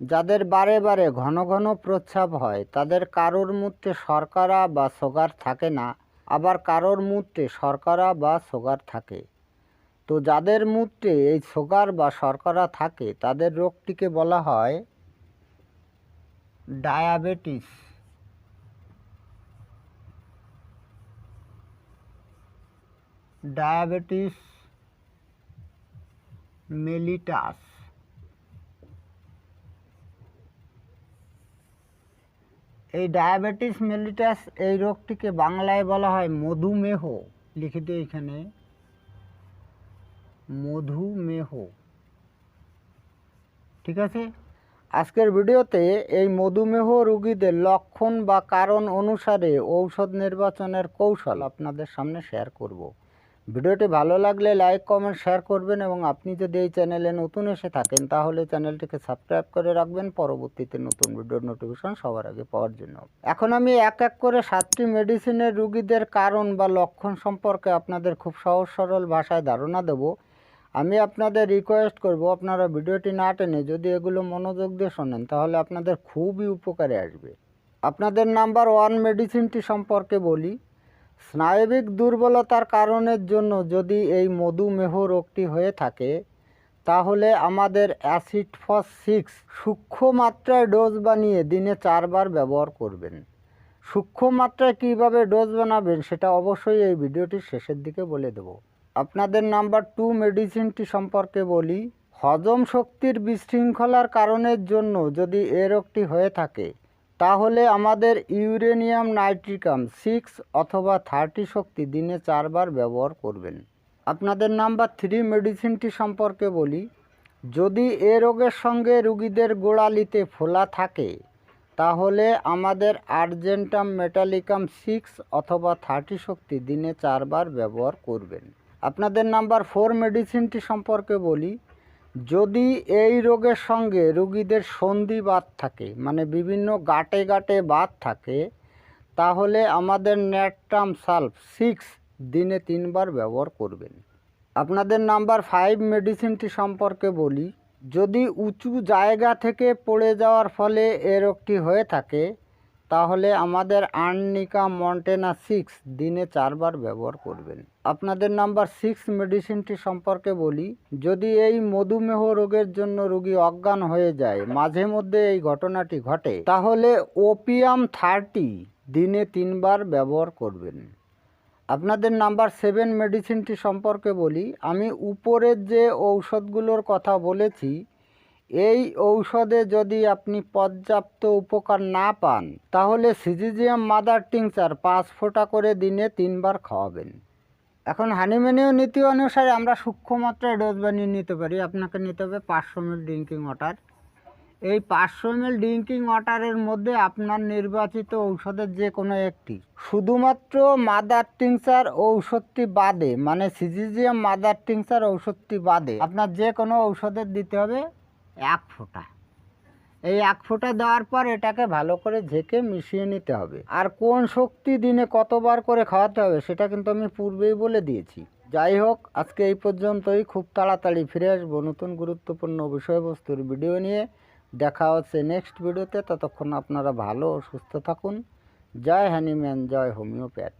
যাদের বারে বারে ঘন ঘন প্রস্রাব হয়, তাদের কারোর মূত্রে শর্করা বা সুগার থাকে না, আবার কারোর মূত্রে শর্করা বা সুগার থাকে। তো যাদের মূত্রে এই সুগার বা শর্করা থাকে, তাদের রোগটিকে বলা হয় ডায়াবেটিস ডায়াবেটিস মেলিটাস এই ডায়াবেটিস মেলিটাস এই রোগটিকে বাংলায় বলা হয় মধুমেহ। লিখিত এখানে। মধুমেহ। ঠিক আছে? আজকের ভিডিওতে এই মধুমেহ রোগীদের লক্ষণ বা কারণ অনুসারে ঔষধ নির্বাচনের কৌশল আপনাদের সামনে শেয়ার করব। ভিডিওটি ভালো লাগলে লাইক, কমেন্ট, শেয়ার করবেন এবং আপনি যদি এই চ্যানেলে নতুন এসে থাকেন তাহলে চ্যানেলটিকে সাবস্ক্রাইব করে রাখবেন। পরবর্তীতে নতুন ভিডিওর নোটিফিকেশন সবার আগে পাওয়ার জন্য। এখন আমি এক এক করে সাতটি মেডিসিনের রুগীদের কারণ বা লক্ষণ সম্পর্কে আপনাদের খুব সহজ সরল ভাষায় ধারণা দেব। আমি আপনাদের রিকোয়েস্ট করব, আপনারা ভিডিওটি না টেনে যদি এগুলো মনোযোগ দিয়ে শোনেন তাহলে আপনাদের খুবই উপকারে আসবে। আপনাদের নাম্বার ওয়ান মেডিসিনটি সম্পর্কে বলি। স্নায়বিক দুর্বলতার কারণের জন্য যদি এই মধুমেহ রোগটি হয়ে থাকে, তাহলে আমাদের অ্যাসিড ফস সিক্স সূক্ষ্ম মাত্রায় ডোজ বানিয়ে দিনে চারবার ব্যবহার করবেন। সূক্ষ্ম মাত্রায় কীভাবে ডোজ বানাবেন সেটা অবশ্যই এই ভিডিওটির শেষের দিকে বলে দেব। আপনাদের নাম্বার টু মেডিসিনটি সম্পর্কে বলি, হজম শক্তির বিশৃঙ্খলার কারণের জন্য যদি এ রোগটি হয়ে থাকে তাহলে আমাদের ইউরেনিয়াম নাইট্রিকাম সিক্স অথবা থার্টি শক্তি দিনে চারবার ব্যবহার করবেন। আপনাদের নাম্বার থ্রি মেডিসিনটি সম্পর্কে বলি, যদি এ রোগের সঙ্গে রুগীদের গোড়ালিতে ফোলা থাকে, তাহলে আমাদের আর্জেন্টাম মেটালিকাম সিক্স অথবা থার্টি শক্তি দিনে চারবার ব্যবহার করবেন। আপনাদের নাম্বার ফোর মেডিসিনটি সম্পর্কে বলি যদি এই রোগের সঙ্গে রুগীদের সন্ধি বাত থাকে মানে বিভিন্ন গাটে গাটে বাত থাকে, তাহলে আমাদের ন্যাট্রাম সালফ সিক্স দিনে তিনবার ব্যবহার করবেন। আপনাদের নাম্বার ফাইভ মেডিসিনটি সম্পর্কে বলি, যদি উঁচু জায়গা থেকে পড়ে যাওয়ার ফলে এ রোগটি হয়ে থাকে তাহলে আমাদের আর্নিকা মন্টেনা সিক্স দিনে চারবার ব্যবহার করবেন। আপনাদের নাম্বার সিক্স মেডিসিনটি সম্পর্কে বলি, যদি এই মধুমেহ রোগের জন্য রোগী অজ্ঞান হয়ে যায়, মাঝে মধ্যে এই ঘটনাটি ঘটে, তাহলে ওপিয়াম থার্টি দিনে তিনবার ব্যবহার করবেন। আপনাদের নাম্বার সেভেন মেডিসিনটি সম্পর্কে বলি, আমি উপরের যে ঔষধগুলোর কথা বলেছি এই ঔষধে যদি আপনি পর্যাপ্ত উপকার না পান, তাহলে সিজিজিয়াম মাদার টিংচার পাঁচ ফোঁটা করে দিনে তিনবার খাওয়াবেন। এখন হানিম্যানীয় নীতি অনুসারে আমরা সূক্ষ্ম মাত্রায় ডোজ বানিয়ে নিতে পারি। আপনাকে নিতে হবে পাঁচশো মিল ড্রিঙ্কিং ওয়াটার এই পাঁচশো এম ড্রিঙ্কিং ওয়াটারের মধ্যে আপনার নির্বাচিত ঔষধের যে কোনো একটি। শুধুমাত্র মাদার টিংচার ঔষধটি বাদে মানে সিজিজিয়াম মাদার টিংচার ঔষধটি বাদে, আপনার যে কোনো ঔষধের দিতে হবে। এক ফোঁটা। এই এক ফোঁটা দেওয়ার পর এটাকে ভালো করে ঝেঁকে মিশিয়ে নিতে হবে। আর কোন শক্তি দিনে কতবার করে খাওয়াতে হবে সেটা কিন্তু আমি পূর্বেই বলে দিয়েছি। যাই হোক, আজকে এই পর্যন্তই। খুব তাড়াতাড়ি ফিরে আসব নতুন গুরুত্বপূর্ণ বিষয়বস্তুর ভিডিও নিয়ে। দেখা হচ্ছে নেক্সট ভিডিওতে। ততক্ষণ আপনারা ভালো সুস্থ থাকুন। জয় হ্যানিম্যান জয় হোমিওপ্যাথ।